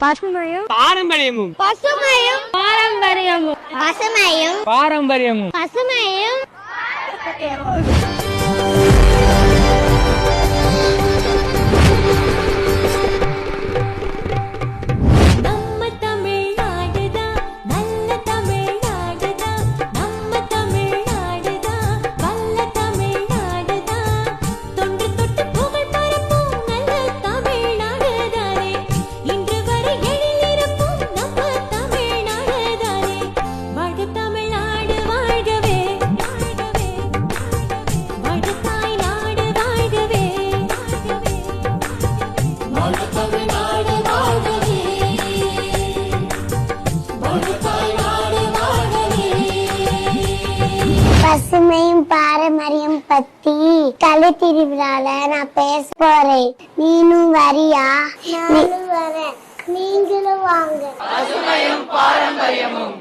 பசுமையும் பாரம்பரியமும். பசுமையும். பாரம்பரியமும். பசுமையும். பாரம்பரியமும். பசுமையும். பசுமையும் பாரம்பரியம் பத்தி கலை திருவிழால நான் பேச போறேன். நீனும் வரியா? நீங்களும் வாங்க. பாரம்பரியமும்.